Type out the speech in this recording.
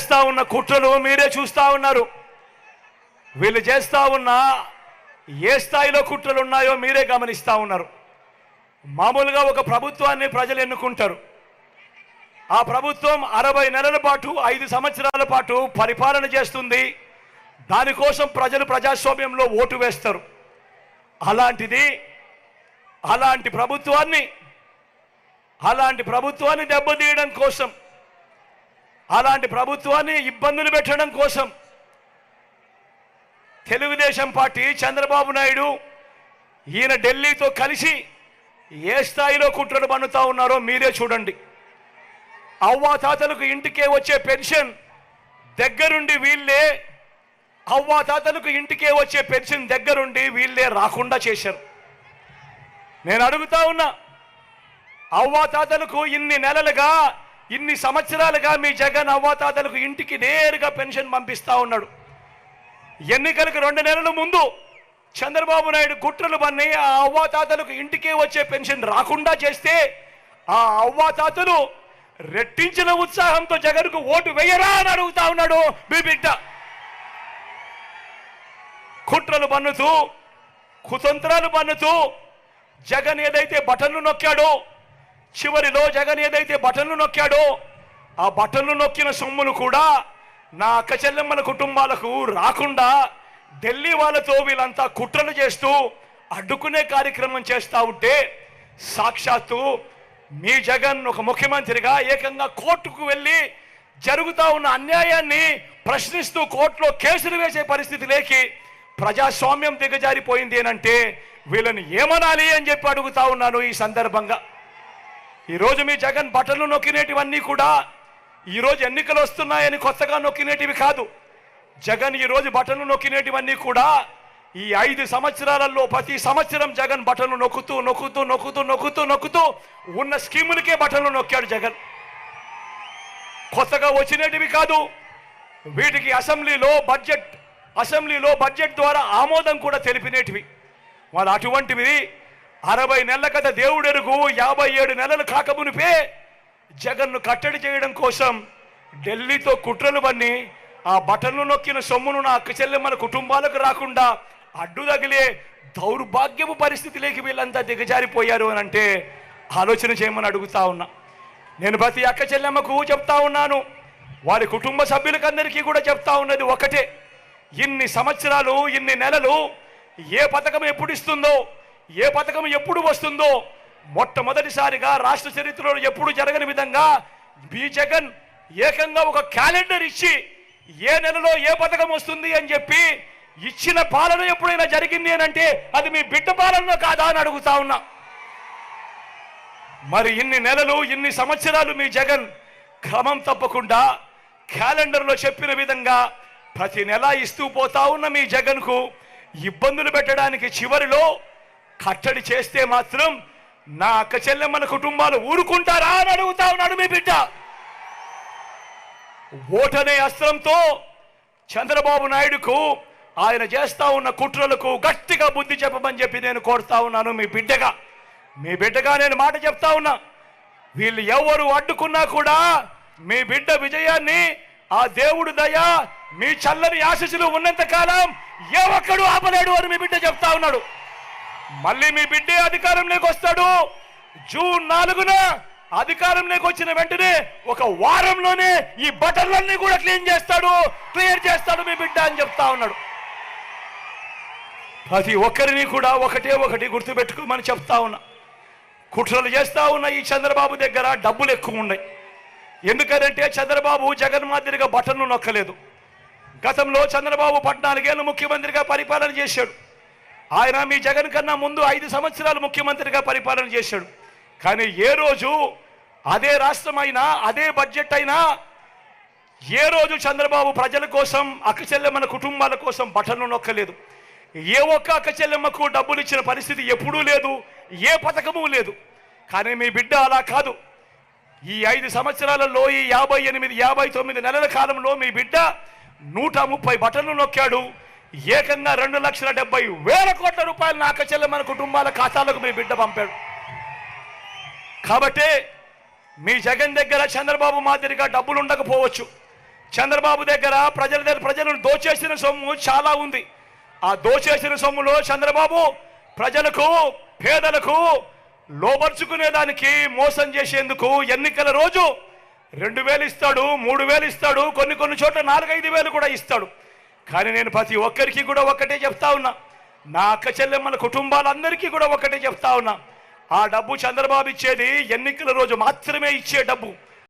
చేస్తా ఉన్న కుట్రలు మీరే చూస్తా ఉన్నారు. వీళ్ళు చేస్తూ ఉన్న ఏ స్థాయిలో కుట్రలు ఉన్నాయో మీరే గమనిస్తా ఉన్నారు. మామూలుగా ఒక ప్రభుత్వాన్ని ప్రజలు ఎన్నుకుంటారు. ఆ ప్రభుత్వం అరవై నెలల పాటు ఐదు సంవత్సరాల పాటు పరిపాలన చేస్తుంది. దానికోసం ప్రజలు ప్రజాస్వామ్యంలో ఓటు వేస్తారు. అలాంటిది అలాంటి ప్రభుత్వాన్ని అలాంటి ప్రభుత్వాన్ని దెబ్బతీయడం కోసం అలాంటి ప్రభుత్వాన్ని ఇబ్బందులు పెట్టడం కోసం తెలుగుదేశం పార్టీ చంద్రబాబు నాయుడు ఈయన ఢిల్లీతో కలిసి ఏ స్థాయిలో కుట్రలు పన్నుతా ఉన్నారో మీరే చూడండి. అవ్వాతాతలకు ఇంటికే వచ్చే పెన్షన్ దగ్గరుండి వీళ్ళే అవ్వాతాతలకు ఇంటికే వచ్చే పెన్షన్ దగ్గరుండి వీళ్ళే రాకుండా చేశారు. నేను అడుగుతా ఉన్నా అవ్వాతాతలకు ఇన్ని నెలలుగా ఇన్ని సంవత్సరాలుగా మీ జగన్ అవ్వాతాతలకు ఇంటికి నేరుగా పెన్షన్ పంపిస్తా ఉన్నాడు. ఎన్నికలకు రెండు నెలల ముందు చంద్రబాబు నాయుడు కుట్రలు పన్ని ఆ అవ్వాతాతలకు ఇంటికే వచ్చే పెన్షన్ రాకుండా చేస్తే ఆ అవ్వాతాతలు రెట్టించిన ఉత్సాహంతో జగన్కు ఓటు వేయరా అని అడుగుతా ఉన్నాడు మీ బిడ్డ. కుట్రలు పన్నుతూ కుతంత్రాలు పన్నుతూ జగన్ ఏదైతే బటన్లు నొక్కాడో చివరిలో జగన్ ఏదైతే బటన్లు నొక్కాడో ఆ బటన్లు నొక్కిన సొమ్ములు కూడా నా అక్క చెల్లెమ్మల కుటుంబాలకు రాకుండా ఢిల్లీ వాళ్ళతో వీళ్ళంతా కుట్రలు చేస్తూ అడ్డుకునే కార్యక్రమం చేస్తా ఉంటే సాక్షాత్తు మీ జగన్ ఒక ముఖ్యమంత్రిగా ఏకంగా కోర్టుకు వెళ్ళి జరుగుతూ ఉన్న అన్యాయాన్ని ప్రశ్నిస్తూ కోర్టులో కేసులు వేసే పరిస్థితి లేకి ప్రజాస్వామ్యం దిగజారిపోయింది అంటే వీళ్ళని ఏమనాలి అని చెప్పి అడుగుతా ఉన్నాను ఈ సందర్భంగా. ఈరోజు మీ జగన్ బట్టలు నొక్కినేటివన్నీ కూడా ఈరోజు ఎన్నికలు వస్తున్నాయని కొత్తగా నొక్కినేటివి కాదు. జగన్ ఈరోజు బట్టలు నొక్కినేటివన్నీ కూడా ఈ ఐదు సంవత్సరాలలో ప్రతి సంవత్సరం జగన్ బట్టలు నొక్కుతూ నొక్కుతూ నొక్కుతూ నొక్కుతూ నొక్కుతూ ఉన్న స్కీములకే బట్టలు నొక్కాడు జగన్. కొత్తగా వచ్చినటివి కాదు. వీటికి అసెంబ్లీలో బడ్జెట్ అసెంబ్లీలో బడ్జెట్ ద్వారా ఆమోదం కూడా తెలిపినేటివి. వాళ్ళు అటువంటివి అరవై నెలల కట దేవుడెరుగు యాభై ఏడు నెలలు కాకమునిపే జగన్ను కట్టడి చేయడం కోసం ఢిల్లీతో కుట్రలు పన్ని ఆ బటన్లు నొక్కిన సొమ్మును నా అక్క మన కుటుంబాలకు రాకుండా అడ్డు తగిలే దౌర్భాగ్యపు పరిస్థితిలోకి వీళ్ళంతా దిగజారిపోయారు అని అంటే ఆలోచన చేయమని అడుగుతా ఉన్నా. నేను ప్రతి అక్క చెల్లెమ్మకు చెప్తా ఉన్నాను. వారి కుటుంబ సభ్యులకందరికీ కూడా చెప్తా ఉన్నది ఒకటే. ఇన్ని సంవత్సరాలు ఇన్ని నెలలు ఏ పథకం ఎప్పుడు ఇస్తుందో ఏ పథకం ఎప్పుడు వస్తుందో? మొట్టమొదటిసారిగా రాష్ట్ర చరిత్రలో ఎప్పుడు జరగని విధంగా బి జగన్ ఏకంగా ఒక క్యాలెండర్ ఇచ్చి ఏ నెలలో ఏ పథకం వస్తుంది అని చెప్పి ఇచ్చిన పాలన ఎప్పుడైనా జరిగింది అని అంటే అది మీ బిడ్డ పాలన కాదా అని అడుగుతా ఉన్నా. మరి ఇన్ని నెలలు ఇన్ని సంవత్సరాలు మీ జగన్ క్రమం తప్పకుండా క్యాలెండర్లో చెప్పిన విధంగా ప్రతి నెల ఇస్తూ పోతా ఉన్న మీ జగన్కు ఇబ్బందులు పెట్టడానికి చివరిలో కట్టడి చేస్తే మాత్రం నా అక్క చెల్లెమ్మల కుటుంబాలు ఊరుకుంటారా అని అడుగుతా ఉన్నాడు మీ బిడ్డ. ఓటనే అస్త్రంతో చంద్రబాబు నాయుడుకు ఆయన చేస్తా ఉన్న కుట్రలకు గట్టిగా బుద్ధి చెప్పమని చెప్పి నేను కోరుతా ఉన్నాను మీ బిడ్డగా. మీ బిడ్డగా నేను మాట చెప్తా ఉన్నా. వీళ్ళు ఎవరు అడ్డుకున్నా కూడా మీ బిడ్డ విజయాన్ని ఆ దేవుడు దయ మీ చల్లని ఆశీస్సులు ఉన్నంత కాలం ఏ ఒక్కడు ఆపలేడు అని మీ బిడ్డ చెప్తా ఉన్నాడు. మళ్ళీ మీ బిడ్డే అధికారంలోకి వస్తాడు జూన్ నాలుగున అధికారంలోకి వచ్చిన వెంటనే ఒక వారంలోనే ఈ బటన్లన్నీ కూడా క్లీన్ చేస్తాడు. క్లియర్ చేస్తాడు మీ బిడ్డ అని చెప్తా ఉన్నాడు. ప్రతి ఒక్కరిని కూడా ఒకటే ఒకటి గుర్తుపెట్టుకోమని చెప్తా ఉన్నా. కుట్రలు చేస్తా ఉన్న ఈ చంద్రబాబు దగ్గర డబ్బులు ఎక్కువ ఉన్నాయి. ఎందుకంటే చంద్రబాబు జగన్ మాదిరిగా బటన్ను నొక్కలేదు. గతంలో చంద్రబాబు పద్నాలుగేళ్ళు ముఖ్యమంత్రిగా పరిపాలన చేశాడు. ఆయన మీ జగన్ కన్నా ముందు ఐదు సంవత్సరాలు ముఖ్యమంత్రిగా పరిపాలన చేశాడు. కానీ ఏ రోజు అదే రాష్ట్రం అయినా అదే బడ్జెట్ అయినా ఏ రోజు చంద్రబాబు ప్రజల కోసం అక్కచెల్లెమ్మల కుటుంబాల కోసం బటన్లు నొక్కలేదు. ఏ ఒక్క అక్కచెల్లెమ్మకు డబ్బులు ఇచ్చిన పరిస్థితి ఎప్పుడూ లేదు ఏ పథకము లేదు. కానీ మీ బిడ్డ అలా కాదు. ఈ ఐదు సంవత్సరాలలో ఈ యాభై ఎనిమిది యాభై తొమ్మిది నెలల కాలంలో మీ బిడ్డ నూట ముప్పై బటన్లు నొక్కాడు. ఏకంగా రెండు లక్షల డెబ్బై వేల కోట్ల రూపాయలు నా అక్క కుటుంబాల ఖాతాలకు మీ బిడ్డ పంపాడు. కాబట్టి మీ జగన్ దగ్గర చంద్రబాబు మాదిరిగా డబ్బులు ఉండకపోవచ్చు. చంద్రబాబు దగ్గర ప్రజల దగ్గర ప్రజలను దోచేసిన సొమ్ము చాలా ఉంది. ఆ దోచేసిన సొమ్ములో చంద్రబాబు ప్రజలకు పేదలకు లోపరుచుకునేదానికి మోసం చేసేందుకు ఎన్నికల రోజు రెండు వేలు ఇస్తాడు మూడు వేలు ఇస్తాడు కొన్ని కొన్ని చోట్ల నాలుగైదు వేలు కూడా ఇస్తాడు. కానీ నేను ప్రతి ఒక్కరికి కూడా ఒక్కటే చెప్తా ఉన్నా. నా అక్క చెల్లెమ్మల కుటుంబాలందరికీ కూడా ఒక్కటే చెప్తా ఉన్నా. ఆ డబ్బు చంద్రబాబు ఇచ్చేది ఎన్నికల రోజు మాత్రమే ఇచ్చే డబ్బు.